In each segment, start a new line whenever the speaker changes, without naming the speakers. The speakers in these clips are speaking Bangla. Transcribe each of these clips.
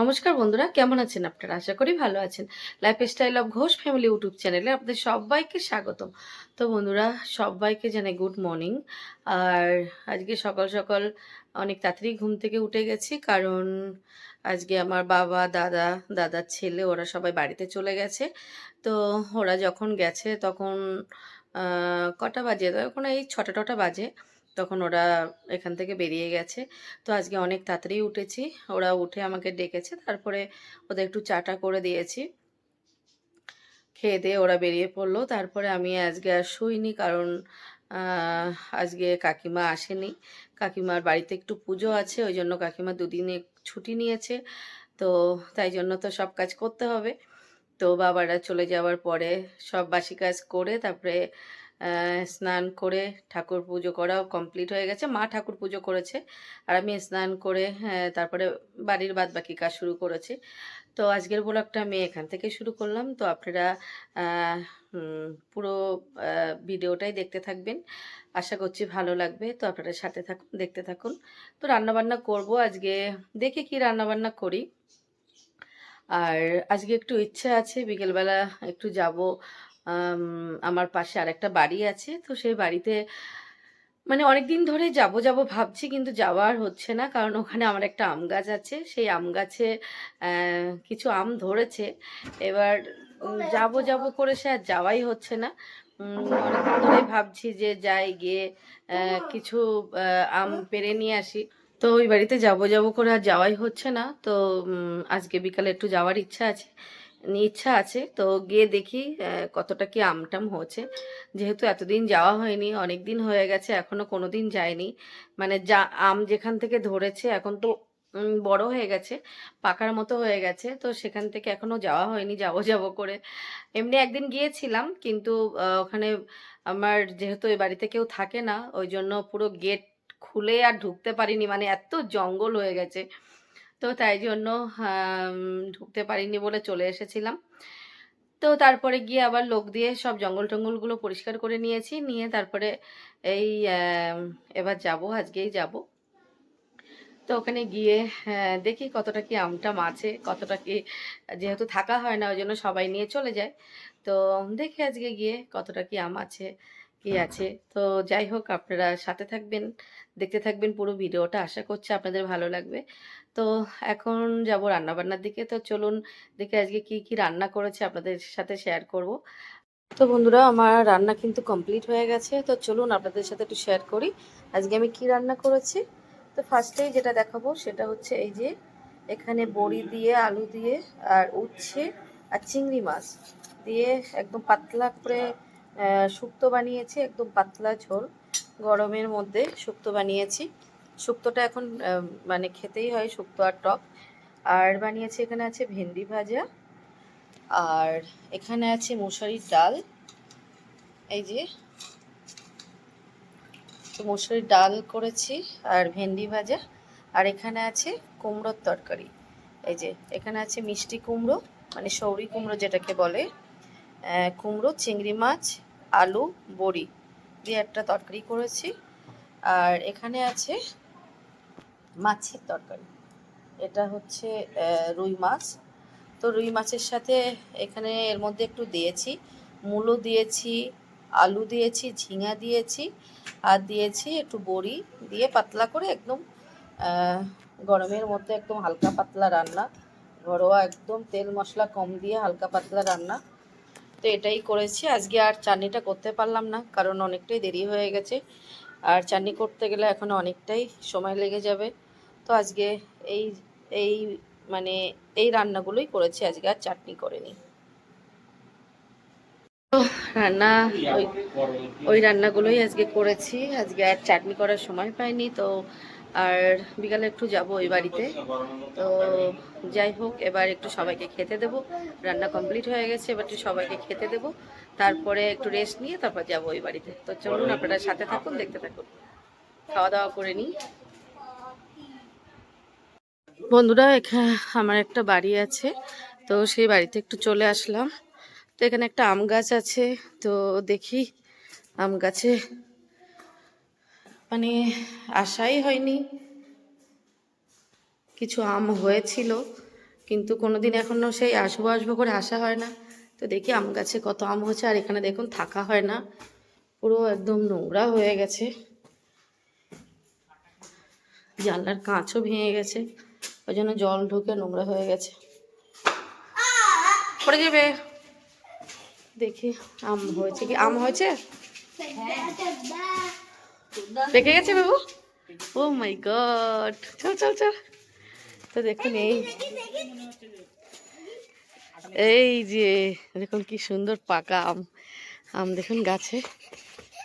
নমস্কার বন্ধুরা, কেমন আছেন আপনারা? আশা করি ভালো আছেন। Lifestyle of Ghosh family YouTube চ্যানেলে আপনাদের সবাইকে স্বাগতম। তো বন্ধুরা, সবাইকে জানাই গুড মর্নিং আর আজকে সকাল সকাল অনেক তাড়াতাড়ি ঘুম থেকে উঠে গেছি, কারণ আজকে আমার বাবা, দাদা, দাদার ছেলে, ওরা সবাই বাড়িতে চলে গেছে। তো ওরা যখন গেছে তখন কটা বাজে? তখন এই ছটা টটা বাজে। তখন ওরা এখান থেকে বেরিয়ে গেছে। তো আজকে অনেক তাড়াতাড়ি উঠেছি। ওরা উঠে আমাকে ডেকেছে। তারপরে ওদের একটু চাটা করে দিয়েছি। খেয়ে দিয়ে ওরা বেরিয়ে পড়ল। তারপরে আমি আজকে আর শুইনি কারণ আজকে কাকিমা আসেনি। কাকিমার বাড়িতে একটু পুজো আছে, ওই জন্য কাকিমা দুদিনে ছুটি নিয়েছে। তো তাই জন্য তো সব কাজ করতে হবে। তো বাবারা চলে যাওয়ার পরে সব বাসি কাজ করে তারপরে স্নান করে ঠাকুর পুজো করাও কমপ্লিট হয়ে গেছে। মা ঠাকুর পুজো করেছে আর আমি স্নান করে হ্যাঁ, তারপরে বাড়ির বাদ বাকি কাজ শুরু করেছি। তো আজকের ব্লগটা আমি এখান থেকে শুরু করলাম। তো আপনারা পুরো ভিডিওটাই দেখতে থাকবেন। আশা করছি ভালো লাগবে। তো আপনারা সাথে থাকুন দেখতে থাকুন। তো রান্নাবান্না করব আজকে। দেখে কি রান্নাবান্না করি। আর আজকে একটু ইচ্ছে আছে বিকেলবেলা একটু যাব। আমার পাশে আরেকটা বাড়ি আছে। তো সেই বাড়িতে মানে অনেক দিন ধরে যাব যাব ভাবছি, কিন্তু যাওয়ার হচ্ছে না। কারণ ওখানে আমার একটা আম গাছ আছে। সেই আম গাছে কিছু আম ধরেছে। এবার যাব যাব করে সে আর যাওয়াই হচ্ছে না। অনেকদিন ধরেই ভাবছি যে যাই গিয়ে কিছু আম পেরে নিয়ে আসি। তো ওই বাড়িতে যাব যাব করে আর যাওয়াই হচ্ছে না। তো আজকে বিকালে একটু যাওয়ার ইচ্ছা আছে। ইচ্ছা আছে। তো গিয়ে দেখি কতটা কি আমটাম হচ্ছে যেহেতু এতদিন যাওয়া হয়নি অনেক দিন হয়ে গেছে, এখনও কোনো দিন যায়নি। মানে যা, আম যেখান থেকে ধরেছে, এখন তো বড় হয়ে গেছে, পাকার মতো হয়ে গেছে। তো সেখান থেকে এখনও যাওয়া হয়নি, যাব যাব করে। এমনি একদিন গিয়েছিলাম, কিন্তু ওখানে আমার যেহেতু এই বাড়িতে কেউ থাকে না, ওই জন্য পুরো গেট খুলে আর ঢুকতে পারিনি। মানে এত জঙ্গল হয়ে গেছে। তো তাই জন্য ঢুকতে পারিনি বলে চলে এসেছিলাম। তো তারপরে গিয়ে আবার লোক দিয়ে সব জঙ্গল টঙ্গলগুলো পরিষ্কার করে নিয়েছি। নিয়ে তারপরে এই এবার যাব আজকেই যাব। তো ওখানে গিয়ে আহ, দেখি কতটা কি আমটাম আছে কতটা কি যেহেতু থাকা হয় না ওই জন্য সবাই নিয়ে চলে যায়। তো দেখি আজকে গিয়ে কতটা কি আম আছে। কি আছে? তো যাই হোক, আপনারা সাথে থাকবেন, দেখতে থাকবেন পুরো ভিডিওটা। আশা করছি আপনাদের ভালো লাগবে। তো এখন যাব রান্নাবান্নার দিকে। তো চলুন দেখি আজকে কি কি রান্না করেছে আপনাদের সাথে শেয়ার করব। তো বন্ধুরা, আমার রান্না কিন্তু কমপ্লিট হয়ে গেছে। তো চলুন আপনাদের সাথে একটু শেয়ার করি, আজকে আমি কি রান্না করেছি। তো ফার্স্টেই যেটা দেখাবো, সেটা হচ্ছে এই যে, এখানে বড়ি দিয়ে, আলু দিয়ে, আর উচ্ছে, আর চিংড়ি মাছ দিয়ে একদম পাতলা করে শুক্তো বানিয়েছি, একদম পাতলা ঝোল। গরমের মধ্যে শুক্তো বানিয়েছি। শুক্তোটা এখন মানে খেতেই হয় শুক্তো আর টক। আর বানিয়েছি, এখানে আছে ভেন্ডি ভাজা। আর এখানে আছে মশারির ডাল। এই যে, তো মসুরির ডাল করেছি আর ভেন্ডি ভাজা। আর এখানে আছে কুমড়োর তরকারি। এই যে, এখানে আছে মিষ্টি কুমড়ো মানে সৌরি কুমড়ো যেটাকে বলে। কুমড়ো, চিংড়ি মাছ, আলু, বড়ি দিয়ে একটা তরকারি করেছি। আর এখানে আছে মাছের তরকারি। এটা হচ্ছে রুই মাছ। তো রুই মাছের সাথে এখানে এর মধ্যে একটু দিয়েছি। মূলো দিয়েছি, আলু দিয়েছি, ঝিঙা দিয়েছি আর দিয়েছি একটু বড়ি দিয়ে পাতলা করে একদম গরমের মধ্যে একদম হালকা পাতলা রান্না। ঘরোয়া একদম তেল মশলা কম দিয়ে হালকা পাতলা রান্না। তো এটাই করেছি। আজকে আর চাটনিটা করতে পারলাম না, কারণ অনেকটাই দেরি হয়ে গেছে। আর চাটনি করতে গেলে এখন অনেকটাই সময় লেগে যাবে। তো আজকে এই এই মানে এই রান্নাগুলোই করেছি, আজকে আর চাটনি করিনি। রান্না, ওই ওই রান্নাগুলোই আজকে করেছি। আজকে আর চাটনি করার সময় পাইনি, তো আর বিকালে একটু যাব ওই বাড়িতে। তো যাই হোক, এবার একটু সবাইকে খেতে দেবো। রান্না কমপ্লিট হয়ে গেছে, এবার একটু সবাইকে খেতে দেবো। তারপরে একটু রেস্ট নিয়ে তারপর যাব ওই বাড়িতে। তো চলুন, আপনারা সাথে থাকুন, দেখতে থাকুন। খাওয়া দাওয়া করে নিই। বন্ধুরা এখানে আমার একটা বাড়ি আছে, তো সেই বাড়িতে একটু চলে আসলাম। তো এখানে একটা আম গাছ আছে, তো দেখি আম গাছে মানে আশাই হয়নি। কিছু আম হয়েছিল, কিন্তু কোনোদিন এখনও সেই আসব আসব করে আসা হয় না। তো দেখি আম গাছে কত আম হচ্ছে আর এখানে দেখুন থাকা হয় না। পুরো একদম নোংরা হয়ে গেছে। জানলার কাঁচও ভেঙে গেছে, ওই জন্য জল ঢুকে নোংরা হয়ে গেছে। পড়ে যাবে। দেখি আম হয়েছে কি? আম হয়েছে? পেকে গেছে বাবু ও মাই গড চল চল চল তো দেখুন এই এই যে দেখুন কি সুন্দর পাকা আম আম দেখুন গাছে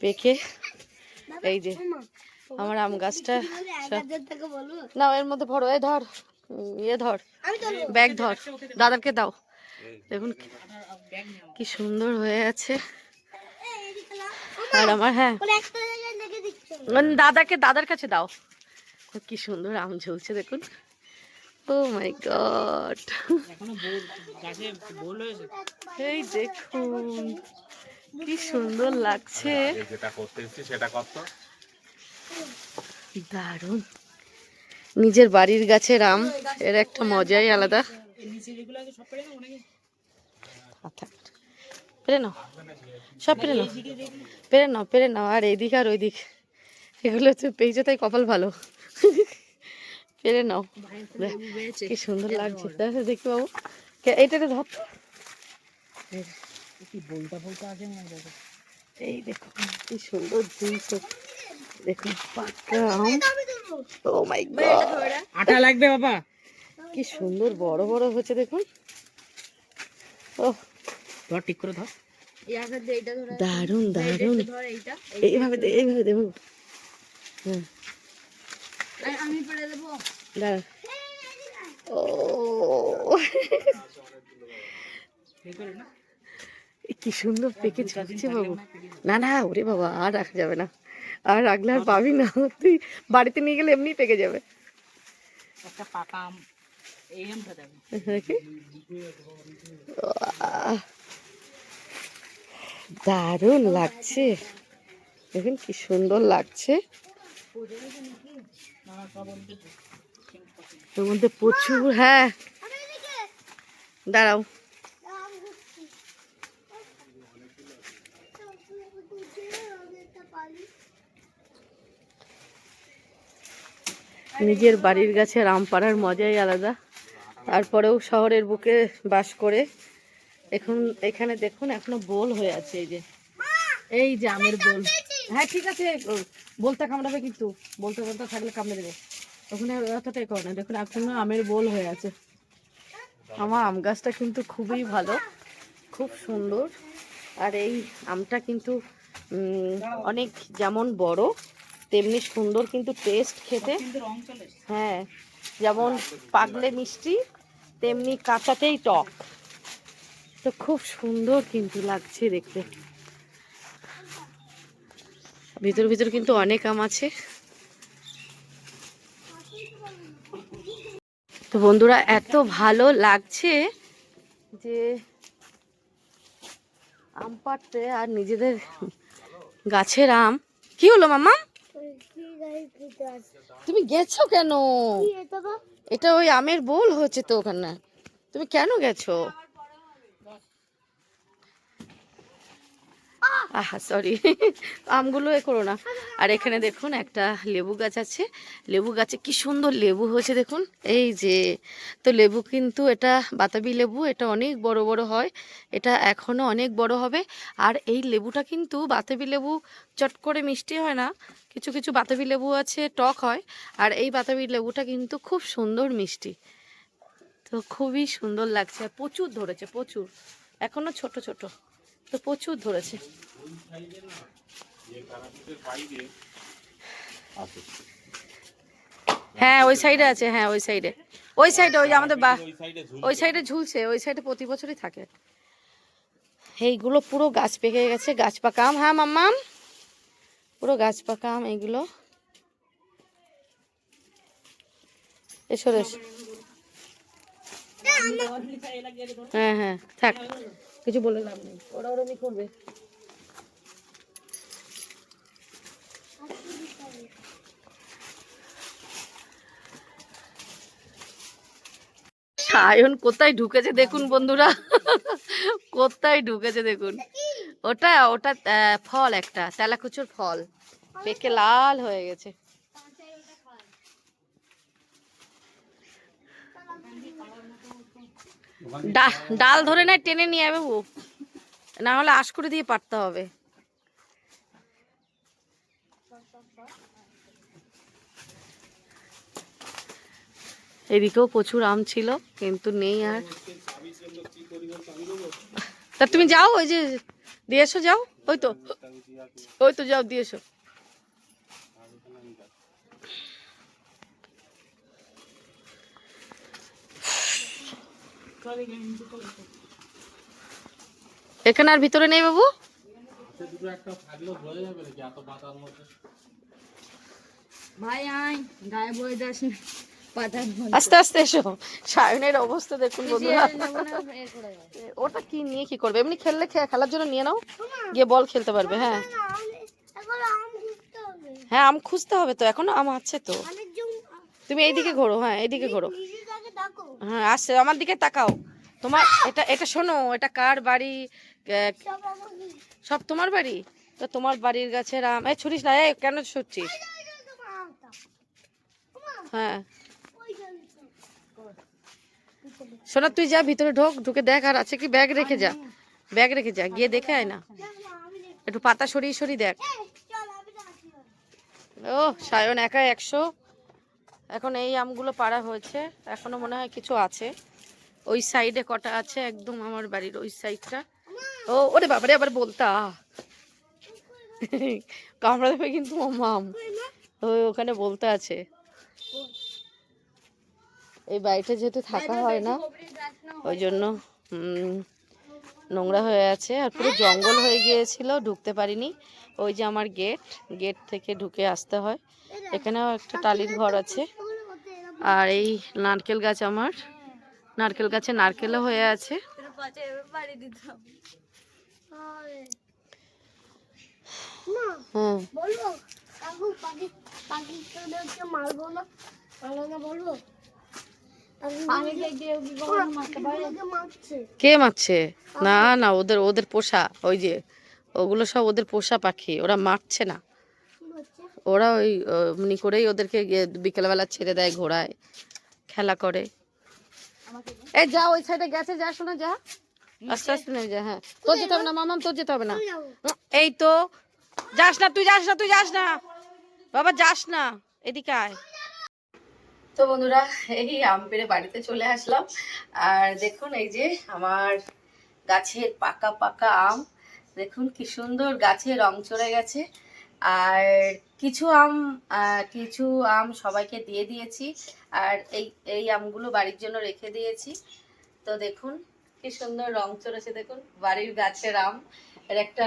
পেকে এই যে আমার আম গাছটা না এর মধ্যে ভরো এ ধর ইয়ে ধর ব্যাগ ধর দাদাকে দাও দেখুন কি- সুন্দর হয়ে আছে আর আমার হ্যাঁ দাদাকে দাদার কাছে দাও। কি সুন্দর আম ঝুলছে দেখুন। ও মাই গড
এখনও বোল গাছে বোল হয়েছে।
এই দেখুন কি সুন্দর লাগছে। দারুণ। নিজের বাড়ির গাছের আম এর একটা মজাই আলাদা।
সব পেরে
নাও। সব পেরে নাও। পেরে নাও পেরে নাও। আর এইদিক আর ওই দিক এগুলো হচ্ছে পেয়েছে তাই কপাল ভালো। পেরে নাও। কি সুন্দর লাগছে। দেখো দেখি বাবু এইটা ধর। তো।
কি বলতা বলতা আছে না দেখো
এই দেখুন কি সুন্দর ঝুলছে দেখুন পাকা আম। ও মাই গড
আটা লাগবে বাবা।
কি সুন্দর বড় বড় হচ্ছে দেখুন। ও
ধর ঠিক করে ধর।
দারুণ দারুণ। এইভাবে এইভাবে দেবো দাঁড়া। ও। কি সুন্দর পেকে ঝুলছে বাবু। না না ওরে বাবা আর রাখা যাবে না। আর রাখলে আর পাবি না। তুই বাড়িতে নিয়ে গেলে এমনি পেকে যাবে।
একটা পাকা আম
দারুণ লাগছে। দেখুন কি সুন্দর লাগছে। এর মধ্যে প্রচুর হ্যাঁ। দাঁড়াও। নিজের বাড়ির গাছের আম পাড়ার মজাই আলাদা। তারপরেও শহরের বুকে বাস করে। এখন এখানে দেখুন, এখনও বোল হয়ে আছে এই যে। এই যে আমের বোল হ্যাঁ ঠিক আছে। বলতে কামড়াবে কিন্তু। বলতে বলতে থাকলে কামড়ে দেবে। ওখানে অতটাই করে না। দেখুন এখনও আমের বোল হয়ে আছে। আমার আম গাছটা কিন্তু খুবই ভালো। খুব সুন্দর। আর এই আমটা কিন্তু অনেক যেমন বড় তেমনি সুন্দর কিন্তু টেস্ট খেতে। হ্যাঁ যেমন পাগলে মিষ্টি তেমনি কাঁচাতেই টক। তো খুব সুন্দর কিন্তু লাগছে দেখতে। ভিতর ভিতর কিন্তু অনেক আম আছে। তো বন্ধুরা এত ভালো লাগছে যে আম পাড়তে আর নিজেদের গাছের আম। কি হলো মামা তুমি গেছো কেন? এটা ওই আমের বোল হচ্ছে তো ওখানে। তুমি কেন গেছো? আহা সরি আমগুলো এ করো না। আর এখানে দেখুন, একটা লেবু গাছ আছে। লেবু গাছে কি সুন্দর লেবু হয়েছে, দেখুন। এই যে, তো লেবু কিন্তু এটা বাতাবি লেবু, এটা অনেক বড় বড় হয়। এটা এখনও অনেক বড় হবে। আর এই লেবুটা কিন্তু বাতাবি লেবু, চট করে মিষ্টি হয় না। কিছু কিছু বাতাবি লেবু আছে, টক হয়। আর এই বাতাবি লেবুটা কিন্তু খুব সুন্দর মিষ্টি। তো খুবই সুন্দর লাগছে, প্রচুর ধরেছে, প্রচুর। এখনও ছোট ছোট। তো প্রচুর ধরেছে। হ্যাঁ ওই সাইডে আছে হ্যাঁ ওই সাইডে ওই সাইডে ওই আমাদের বা ওই সাইডে ঝুলছে, ওই সাইডে প্রতি বছরই থাকে। এইগুলো পুরো গাছ পেকে গেছে, গাছ পাকা হ্যাঁ মাম্মাম? পুরো গাছ পাকা আম এইগুলো। এসো এসো। হ্যাঁ হ্যাঁ থাক। কিছু বলে লাভ নেই। ওরা ওরমই করবে। সায়ন কোথায় ঢুকেছে দেখুন বন্ধুরা। কোথায় ঢুকেছে দেখুন। ওটা ওটা ফল একটা তেলাকুচুর ফল। পেকে লাল হয়ে গেছে। ডাল ধরে না, টেনে নিয়ে যাবে ও না হলে আশ করে দিয়ে পারতে হবে। এদিকেও প্রচুর আম ছিল, কিন্তু নেই আর। তা তুমি যাও, ওই যে দিয়ে এসো যাও, ওই তো ওই তো যাও দিয়ে এখানে আর ভিতরে নেই বাবু?
ভাই আয় গায়ে বয়ে যাস।
আস্তে আস্তে এসো। সায়নের অবস্থা দেখুন বন্ধুরা। ওটা কি নিয়ে কি করবে? এমনি খেললে খেলার জন্য নিয়ে নাও। গিয়ে বল খেলতে পারবে হ্যাঁ। হ্যাঁ আম খুঁজতে হবে তো এখনও আম আছে তো। তুমি এইদিকে ঘোরো হ্যাঁ এইদিকে ঘোরো। হ্যাঁ আসছে আমার দিকে তাকাও। তোমার এটা এটা শোনো এটা কার বাড়ি? সব তোমার বাড়ি? তো তোমার বাড়ির গাছের আম এই ছুরিস না এই কেন ছুটছিস? হ্যাঁ। শোনা তুই যা ভিতরে ঢোক ঢুকে দেখ আর আছে কি? ব্যাগ রেখে যা। ব্যাগ রেখে যা গিয়ে দেখে আয় না। একটু পাতা সরিয়ে সরিয়ে দেখ। ও সায়ন একা একশো। এখন এই আমগুলো পাড়া হয়েছে। এখনও মনে হয় কিছু আছে। ওই সাইডে কটা আছে একদম আমার বাড়ির ওই সাইডটা। ও, ওরে বাবারে, আবার বলতা। কামড়া দেবে কিন্তু মাম। ওই ওখানে বলতে আছে। এই বাড়িটা যেহেতু থাকা হয় না, ওই জন্য নোংরা হয়ে আছে আর পুরো জঙ্গল হয়ে গিয়েছিল, ঢুকতে পারিনি। ওই যে আমার গেট গেট থেকে ঢুকে আসতে হয়। এখানেও একটা টালির ঘর আছে। আর এই নারকেল গাছ আমার। নারকেল গাছে নারকেলও হয়ে আছে।
বলব? মারবো না, বলব?
কে মারছে? না না ওদের ওদের পোষা ওই যে ওগুলো সব ওদের পোষা পাখি ওরা মারছে না। ওরা ওই এমনি করেই ওদেরকে গিয়ে বিকেলবেলা ছেড়ে দেয় ঘোড়ায় খেলা করে। এই যা ওই সাইডে গেছে যা শোনা যা। আস্তে আস্তে নেমে যা হ্যাঁ। তোর যেতে হবে না মামাম তোর যেতে হবে না। এই তো যাস না তুই যাস না তুই যাস না। বাবা যাস না এদিকে আয়। তো বন্ধুরা, এই আম পেড়ে বাড়িতে চলে আসলাম। আর দেখুন এই যে আমার গাছের পাকা পাকা আম। দেখুন কি সুন্দর গাছে রং চড়ে গেছে। আর কিছু আম কিছু আম সবাইকে দিয়ে দিয়েছি। আর এই এই আমগুলো বাড়ির জন্য রেখে দিয়েছি। তো দেখুন কি সুন্দর রং চড়েছে, দেখুন। বাড়ির গাছের আম। এর একটা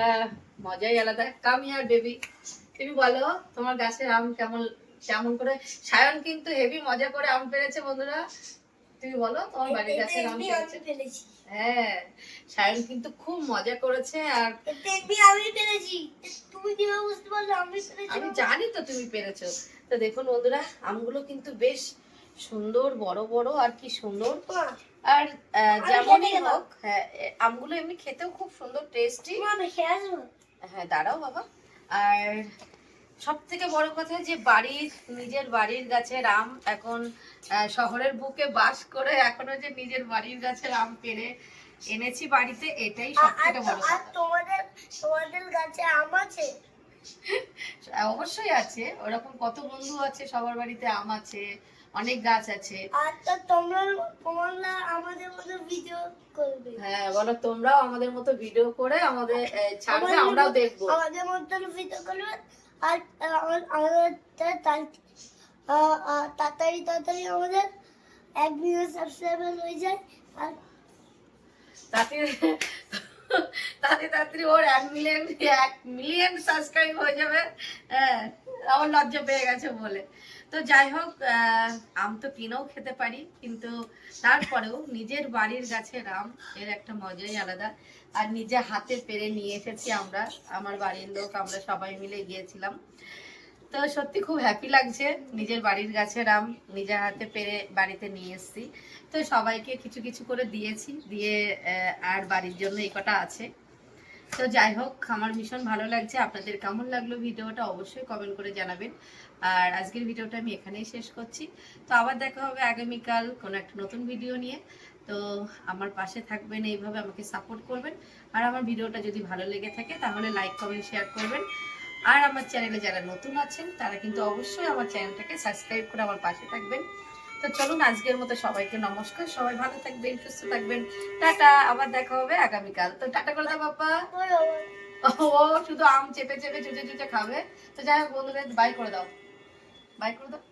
মজাই আলাদা। কাম ইয়ার বেবি তুমি বলো, তোমার গাছের আম কেমন কেমন করে সায়ন কিন্তু হেভি মজা করে আম পেরেছে বন্ধুরা। তুমি বলো তোমার বাড়ির গাছের আম পেরেছে হ্যাঁ সায়ন কিন্তু খুব মজা করেছে আর
দেখবি আমি তুমি কীভাবে বুঝতে পারলে আমি ফেলেছি?
আমি জানি তো তুমি পেরেছ। তো দেখুন বন্ধুরা আমগুলো কিন্তু বেশ সুন্দর বড় বড় আর কি সুন্দর। আর যেমনই হোক হ্যাঁ আমগুলো এমনি খেতেও খুব সুন্দর টেস্টি হ্যাঁ দাঁড়াও বাবা। আর সব থেকে বড় কথা যে বাড়ির নিজের বাড়ির গাছের আম এখন শহরের বুকে বাস করে এখনও যে নিজের বাড়ির গাছের আম পেরে এনেছি বাড়িতে এটাই সব থেকে বড় কথা।
তোমাদের তোমাদের গাছে আম আছে?
অবশ্যই আছে ওরকম কত বন্ধু আছে সবার বাড়িতে আম আছে অনেক গাছ আছে।
তো তোমরা তোমরা আমাদের মতো ভিডিও করবে।
হ্যাঁ বলো তোমরাও আমাদের মতো ভিডিও করে আমাদের ছাড়বে আমরাও দেখব।
আমাদের মতো ভিডিও করবে। আর আমাদের তাড়াতাড়ি তাড়াতাড়ি আমাদের এক মিলিয়ন সাবস্ক্রাইবার হয়ে যায়। আর
তাতে তাতে তাড়াতাড়ি ওর এক মিলিয়ন এক মিলিয়ন সাবস্ক্রাইব হয়ে যাবে। হ্যাঁ আমার লজ্জা পেয়ে গেছে বলে। তো যাই হোক আম তো কিনেও খেতে পারি, কিন্তু তারপরেও নিজের বাড়ির গাছের আম, এর একটা মজাই আলাদা। আর নিজে হাতে পেরে নিয়ে এসেছি আমরা, আমার বাড়ির লোক, আমরা সবাই মিলে গিয়েছিলাম। তো সত্যি খুব হ্যাপি লাগছে, নিজের বাড়ির গাছের আম নিজের হাতে পেরে বাড়িতে নিয়ে এসেছি। তো সবাইকে কিছু কিছু করে দিয়েছি, দিয়ে আর বাড়ির জন্য এই কটা আছে। তো যাই হোক, আমার ভীষণ ভালো লাগছে। আপনাদের কেমন লাগল ভিডিওটা অবশ্যই কমেন্ট করে জানাবেন। আর আজকের ভিডিওটা আমি এখানেই শেষ করছি। তো আবার দেখা হবে আগামীকাল কোনো একটা নতুন ভিডিও নিয়ে। তো আমার পাশে থাকবেন এইভাবে আমাকে সাপোর্ট করবেন। আর আমার ভিডিওটা যদি ভালো লেগে থাকে তাহলে লাইক কমেন্ট শেয়ার করবেন। আর আমার চ্যানেলে যারা নতুন আছেন তারা কিন্তু অবশ্যই আমার চ্যানেলটাকে সাবস্ক্রাইব করে আমার পাশে থাকবেন। তো চলুন আজকের মতো সবাইকে নমস্কার। সবাই ভালো থাকবেন সুস্থ থাকবেন। টাটা আবার দেখা হবে আগামীকাল। তো টাটা করে দাও বাবা ও শুধু আম চেপে চেপে চুচে চুচে খাবে। তো যাই হোক বন্ধুদের বাই করে দাও। বাই করে দাও